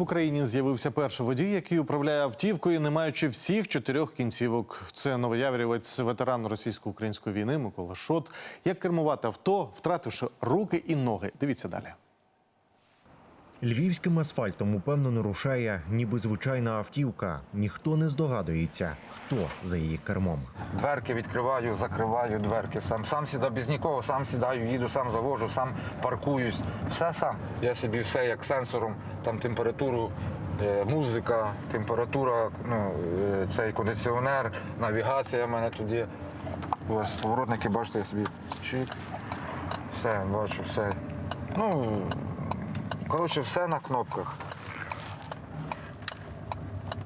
В Україні з'явився перший водій, який управляє автівкою, не маючи всіх чотирьох кінцівок. Це новояврівець, ветеран російсько-української війни Микола Шот. Як кермувати авто, втративши руки і ноги? Дивіться далі. Львівським асфальтом упевнено рушає ніби звичайна автівка. Ніхто не здогадується, хто за її кермом. Дверки відкриваю, закриваю дверки. Сам сам сідаю без нікого, сам сідаю, їду, сам завожу, сам паркуюсь. Все сам. Я собі все як сенсором, там температуру, е, музика, температура, ну, е, цей кондиціонер, навігація в мене тут є. Ось поворотники, бачите, я собі чик. Все, бачу, все. Ну, коротше, все на кнопках.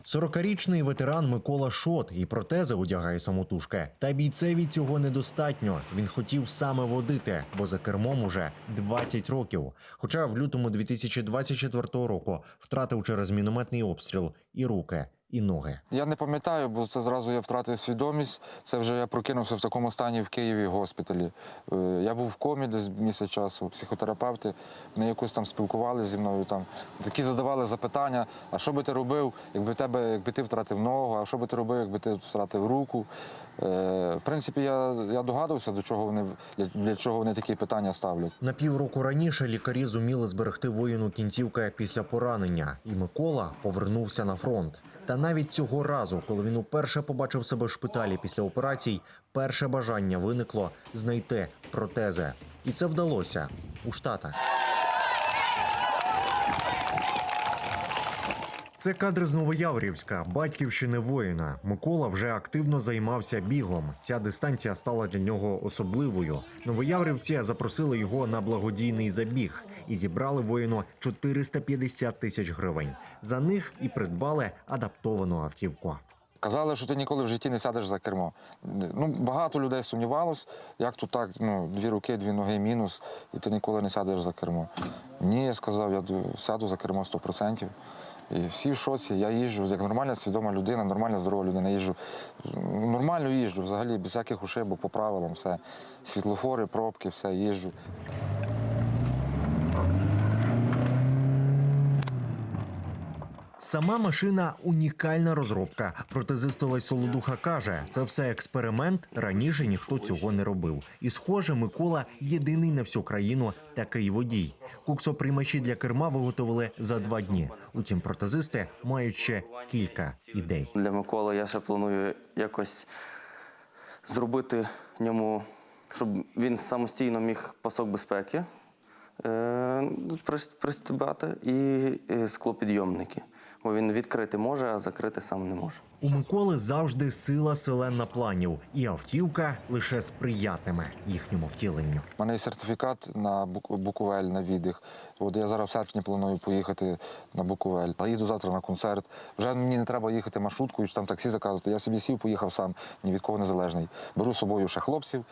40-річний ветеран Микола Шот і протези одягає самотужки. Та бійцеві цього недостатньо. Він хотів саме водити, бо за кермом уже 20 років. Хоча в лютому 2024 року втратив через мінометний обстріл і руки, і ноги. Я не пам'ятаю, бо це зразу я втратив свідомість. Це вже я прокинувся в такому стані в Києві в госпіталі. Е, Я був в комі десь місяць часу. Психотерапевти вони якось там спілкувалися зі мною. Там такі задавали запитання: а що би ти робив, якби тебе, якби ти втратив ногу, а що би ти робив, якби ти втратив руку? Е, В принципі, я, я догадувався, до чого вони для, для чого вони такі питання ставлять. На півроку раніше лікарі зуміли зберегти воїну кінцівка після поранення, і Микола повернувся на фронт. Та навіть цього разу, коли він уперше побачив себе в шпиталі після операцій, перше бажання виникло знайти протези. І це вдалося у Штатах. Це кадри з Новояврівська, батьківщини воїна. Микола вже активно займався бігом. Ця дистанція стала для нього особливою. Новояврівці запросили його на благодійний забіг і зібрали воїну 450 тисяч гривень. За них і придбали адаптовану автівку. Казали, що ти ніколи в житті не сядеш за кермо. Ну, багато людей сумнівалось, як тут так, ну, дві руки, дві ноги мінус, і ти ніколи не сядеш за кермо. Ні, я сказав, я сяду за кермо 100%. І всі в шоці. Я їжджу як нормальна свідома людина, нормальна здорова людина. Їжджу. Нормально їжджу, взагалі, без всяких ушибок, по правилам, все. Світлофори, пробки, все, їжджу. Сама машина унікальна розробка. Протезист Олесь Солодуха каже, це все експеримент. Раніше ніхто цього не робив. І, схоже, Микола єдиний на всю країну такий водій. Куксоприймачі для керма виготовили за два дні. Утім, протезисти мають ще кілька ідей. Для Миколи я ще планую якось зробити ньому, щоб він самостійно міг пасок безпеки е, пристібати і склопідйомники. Бо він відкрити може, а закрити сам не може. У Миколи завжди сила селена планів, і автівка лише сприятиме їхньому втіленню. У мене є сертифікат на Бук- Буковель на віддих. От я зараз в серпні планую поїхати на Буковель. А їду завтра на концерт. Вже мені не треба їхати маршруткою чи там таксі заказувати. Я собі сів, поїхав сам, ні від кого незалежний. Беру з собою ще хлопців,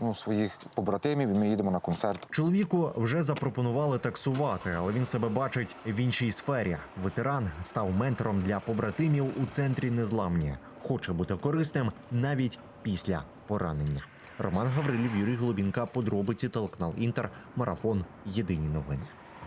ну, своїх побратимів, і ми їдемо на концерт. Чоловіку вже запропонували таксувати, але він себе бачить в іншій сфері. Ветеран став ментором для побратимів у центрі незламні. Хоче бути корисним навіть після поранення. Роман Гаврилів, Юрій Глобінка, подробиці телеканал Інтер, марафон. Єдині новини.